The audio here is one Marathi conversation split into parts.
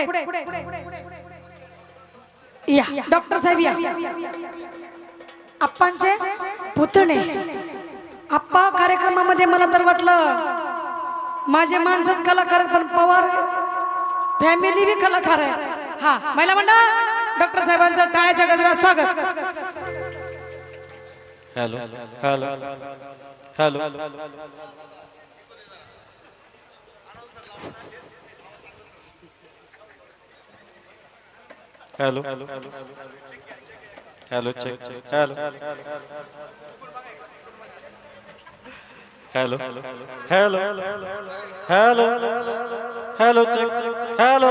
पुढे. या. डॉक्टर साहेब या. आप्पांचे पुतणे. आप्पा कार्यक्रमामध्ये मला तर वाटलं माझे माणसंच कलाकार आहेत, पण पवार फॅमिली बी कलाकार आहे हा महिला मंडळ डॉक्टर साहेबांचं टाळ्याच्या गजरात स्वागत. Hello. Hello. Hello. Hello hello check hello hello hello hello hello check hello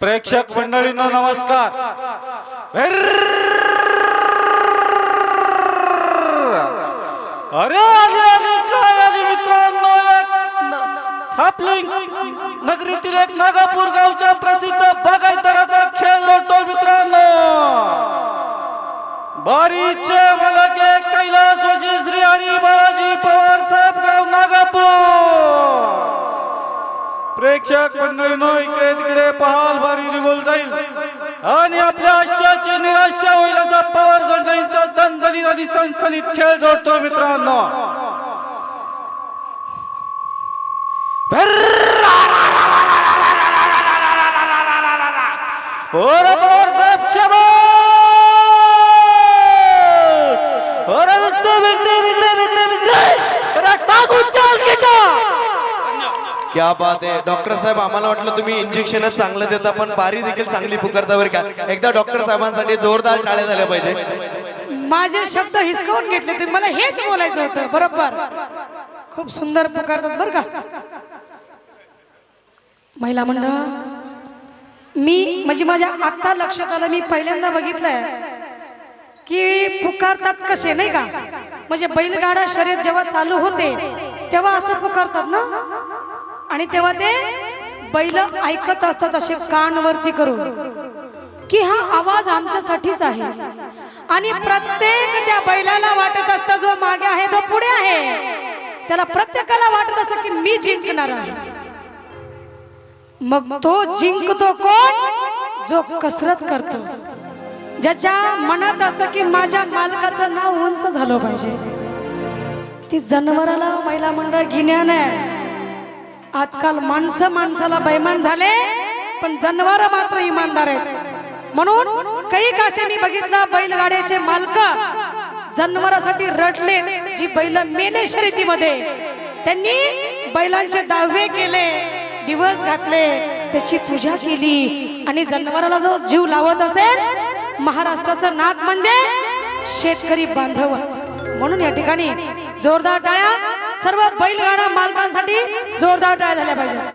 प्रेक्षक मंडळींनो नमस्कार अरे आपली नगरीतील एक नागापूर गावच्या प्रसिद्ध बागायतदाराचा खेळ जोडतो मित्रांनो. बारीचे मलके कैलास जोशी श्री हरी बालाजी पवार साहेब गाव नागापूर. प्रेक्षक मंडळीनो इकडे तिकडे पहाल बारी निघून जाईल. आणि आपल्या आशाची निराशा होईल असा पवार जोडणीचा दणदणीत आणि सणसणीत खेळ जोडतो मित्रांनो. ओरे क्या बात आहे. डॉक्टर साहेब आम्हाला वाटलं तुम्ही इंजेक्शनच चांगलं देता पण बारी देखील चांगली पुकारता बरं का? एकदा डॉक्टर साहेबांसाठी जोरदार टाळ्या झाल्या पाहिजे. माझे शब्द हिसकावून घेतले ते मला हेच बोलायचं होतं. बरोबर. खूप सुंदर पुकारतात बर का? महिला मंडळ मी म्हणजे माझ्या आत्ता लक्षात आलं मी पहिल्यांदा बघितलंय की पुकारतात कसे नाही का? म्हणजे बैलगाडा शर्यत जेव्हा चालू होते तेव्हा असं पुकारतात ना? आणि तेव्हा ते बैल ऐकत असतात असे कानवरती करून. की हा आवाज आमच्यासाठीच आहे. आणि प्रत्येक त्या बैलाला वाटत असतं जो मागे आहे तो पुढे आहे. त्याला प्रत्येकाला वाटत असतं की मी जिंकणार आहे. मग तो जिंकतो कोण? जो कसरत करतो. ज्याच्या मनात असतं की माझ्या मालकाचं नाव उंच झालं पाहिजे. ती जनावराला महिला मंडळ आहे आजकाल माणसं माणसाला बैमान झाले पण जनावर मात्र इमानदार आहेत. म्हणून काही काशांनी बघितलं बैलगाड्याचे मालक जनावरासाठी रडले जी बैल मेले शर्यतीमध्ये. त्यांनी बैलांचे दावे केले. दिवस घातले त्याची पूजा केली आणि जनावराला जो जीव लावत असेल महाराष्ट्राचं नाक म्हणजे शेतकरी बांधवच. म्हणून या ठिकाणी जोरदार टाळ्या सर्व बैलगाडा मालकांसाठी जोरदार टाळ्या झाल्या पाहिजे